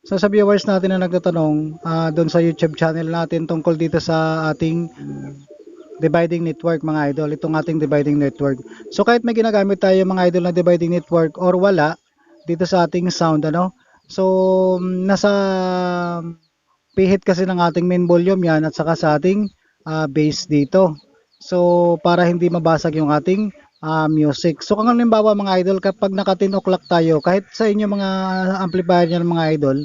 So sa viewers natin na nagtatanong ah, doon sa YouTube channel natin tungkol dito sa ating dividing network mga idol, itong ating dividing network. So kahit may ginagamit tayo mga idol na dividing network or wala dito sa ating sound ano. So mm, nasa pihit kasi ng ating main volume yan at saka sa ating ah, bass dito. So para hindi mabasag yung ating ah, music. So kung halimbawa mga idol kapag naka 10 o'clock tayo kahit sa inyo mga amplifier niyan mga idol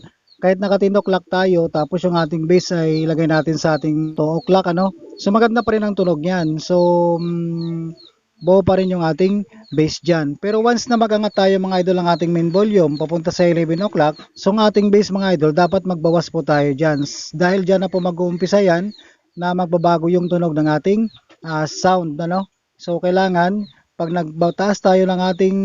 kahit naka 10 o'clock tayo tapos yung ating bass ay ilagay natin sa ating 2 o'clock ano. So maganda pa rin ang tunog niyan. So mm, buo pa rin yung ating bass dyan. Pero once na magangat tayo mga idol ang ating main volume papunta sa 11 o'clock, so ang ating bass mga idol dapat magbawas po tayo dyan. Dahil dyan na po mag-uumpisa yan na magbabago yung tunog ng ating ah, sound. Ano? So kailangan pag nagbataas tayo ng ating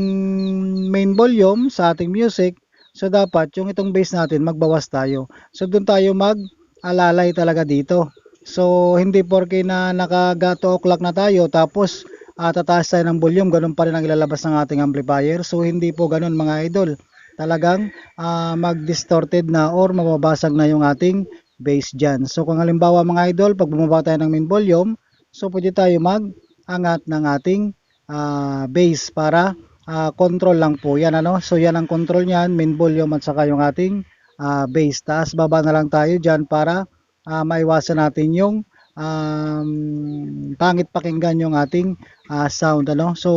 main volume sa ating music, so dapat yung itong bass natin magbawas tayo. So doon tayo mag-alalay talaga dito. So hindi porke na naka 2 o'clock na tayo tapos ah, tataas tayo ng volume, ganun pa rin ang ilalabas ng ating amplifier. So hindi po ganun mga idol. Talagang ah, mag-distorted na or mababasag na yung ating bass dyan. So kung halimbawa mga idol, pag bumaba tayo ng main volume, so pwede tayo mag-angat ng ating ah, bass para ah, control lang po yan ano. So yan ang control niyan, main volume at saka yung ating ah, bass. Taas baba na lang tayo dyan para ah, maiwasan natin yung um, pangit pakinggan yung ating ah, sound ano. So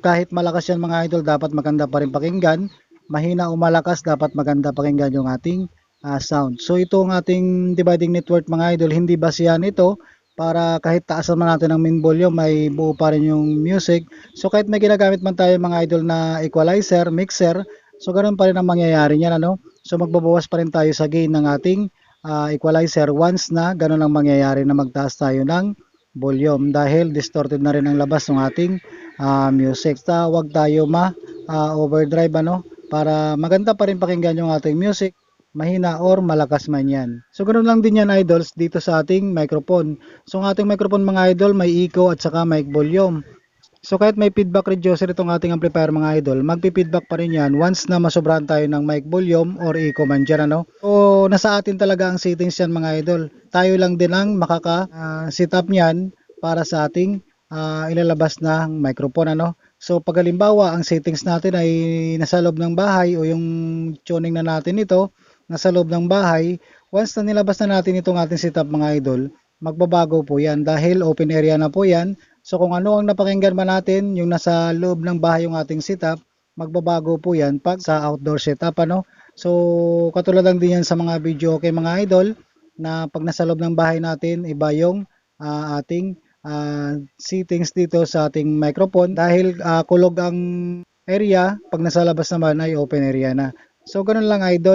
kahit malakas yan mga idol, dapat maganda pa rin pakinggan. Mahina o malakas, dapat maganda pakinggan yung ating ah, sound. So ito ang ating dividing network mga idol, hindi basihan ito para kahit taasan man natin ang main volume may buo pa rin yung music. So kahit may ginagamit man tayo mga idol na equalizer, mixer, so ganun pa rin ang mangyayari niyan ano. So magbabawas pa rin tayo sa gain ng ating ah, equalizer once na ganun ang mangyayari na magtaas tayo ng volume dahil distorted na rin ang labas ng ating ah, music. Ta, wag tayo ma ah, overdrive ano para maganda pa rin pakinggan yung ating music mahina or malakas man yan. So ganoon lang din yan idols dito sa ating microphone. So ang ating microphone mga idol may echo at saka mic volume. So kahit may feedback reducer itong ating amplifier mga idol, magpi-feedback pa rin yan once na masobrahan tayo ng mic volume or echo man dyan ano. So nasa atin talaga ang settings yan mga idol. Tayo lang din ang makaka ah, set up niyan para sa ating ah, ilalabas ng microphone ano. So pag halimbawa ang settings natin ay nasa loob ng bahay o yung tuning na natin ito nasa loob ng bahay, once na nilabas na natin itong ating setup mga idol, magbabago po yan dahil open area na po yan. So kung ano ang napakinggan man natin, yung nasa loob ng bahay yung ating setup, magbabago po yan pag sa outdoor setup ano. So katulad lang din yan sa mga video kay mga idol na pag nasa loob ng bahay natin, iba yung ah, ating ah, settings dito sa ating microphone dahil ah, kulog ang area, pag nasa labas naman ay open area na. So ganun lang idol.